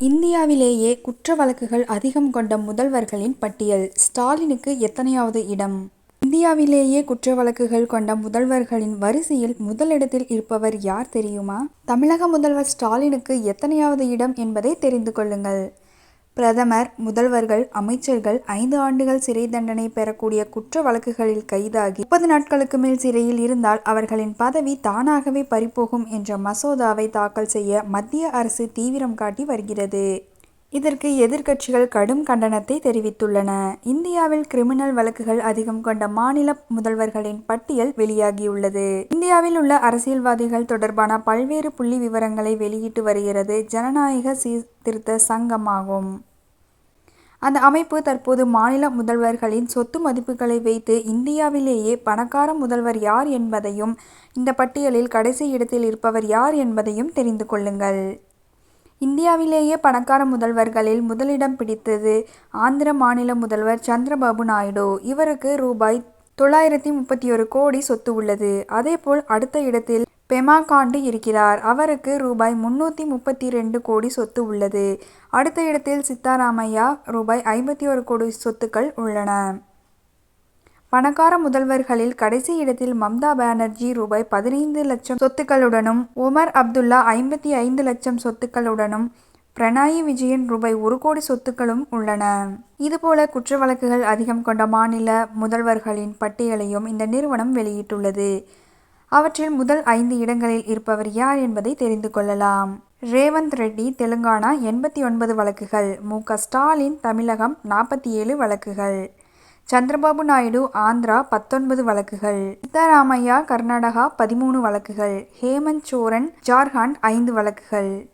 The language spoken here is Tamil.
இந்தியாவிலேயே குற்ற வழக்குகள் அதிகம் கொண்ட முதல்வர்களின் பட்டியல் ஸ்டாலினுக்கு எத்தனையாவது இடம்? இந்தியாவிலேயே குற்ற வழக்குகள் கொண்ட முதல்வர்களின் வரிசையில் முதலிடத்தில் இருப்பவர் யார் தெரியுமா? தமிழக முதல்வர் ஸ்டாலினுக்கு எத்தனையாவது இடம் என்பதை தெரிந்து கொள்ளுங்கள். பிரதமர், முதல்வர்கள், அமைச்சர்கள் ஐந்து ஆண்டுகள் சிறை தண்டனை பெறக்கூடிய குற்ற வழக்குகளில் கைதாகி முப்பது நாட்களுக்கு மேல் சிறையில் இருந்தால் அவர்களின் பதவி தானாகவே பறிபோகும் என்ற மசோதாவை தாக்கல் செய்ய மத்திய அரசு தீவிரம் காட்டி வருகிறது. இதற்கு எதிர்க்கட்சிகள் கடும் கண்டனத்தை தெரிவித்துள்ளன. இந்தியாவில் கிரிமினல் வழக்குகள் அதிகம் கொண்ட மாநில முதல்வர்களின் பட்டியல் வெளியாகியுள்ளது. இந்தியாவில் உள்ள அரசியல்வாதிகள் தொடர்பான பல்வேறு புள்ளி விவரங்களை வெளியிட்டு வருகிறது ஜனநாயக சீர்திருத்த சங்கமாகும். அந்த அமைப்பு தற்போது மாநில முதல்வர்களின் சொத்து மதிப்புகளை வைத்து இந்தியாவிலேயே பணக்கார முதல்வர் யார் என்பதையும் இந்த பட்டியலில் கடைசி இடத்தில் இருப்பவர் யார் என்பதையும் தெரிந்து கொள்ளுங்கள். இந்தியாவிலேயே பணக்கார முதல்வர்களில் முதலிடம் பிடித்தது ஆந்திர மாநில முதல்வர் சந்திரபாபு நாயுடு. இவருக்கு ரூபாய் தொள்ளாயிரத்தி முப்பத்தி ஒரு கோடி சொத்து உள்ளது. அதேபோல் அடுத்த இடத்தில் பெமா காண்டு இருக்கிறார். அவருக்கு ரூபாய் முன்னூற்றி முப்பத்தி ரெண்டு கோடி சொத்து உள்ளது. அடுத்த இடத்தில் சித்தாராமையா ரூபாய் ஐம்பத்தி ஒரு கோடி சொத்துக்கள் உள்ளன. பணக்கார முதல்வர்களில் கடைசி இடத்தில் மம்தா பானர்ஜி ரூபாய் பதினைந்து லட்சம் சொத்துக்களுடனும், ஒமர் அப்துல்லா ஐம்பத்தி ஐந்து லட்சம் சொத்துக்களுடனும், பிரணாயி விஜயன் ரூபாய் ஒரு கோடி சொத்துக்களும் உள்ளன. இதுபோல குற்ற வழக்குகள் அதிகம் கொண்ட மாநில முதல்வர்களின் பட்டியலையும் இந்த நிறுவனம் வெளியிட்டுள்ளது. அவற்றில் முதல் ஐந்து இடங்களில் இருப்பவர் யார் என்பதை தெரிந்து கொள்ளலாம். ரேவந்த் ரெட்டி தெலுங்கானா எண்பத்தி ஒன்பது வழக்குகள் மு. க. ஸ்டாலின் தமிழகம் நாற்பத்தி ஏழு வழக்குகள் சந்திரபாபு நாயுடு ஆந்திரா பத்தொன்பது வழக்குகள் சித்தராமையா கர்நாடகா பதிமூணு வழக்குகள் ஹேமந்த் சோரன் ஜார்க்கண்ட் ஐந்து வழக்குகள்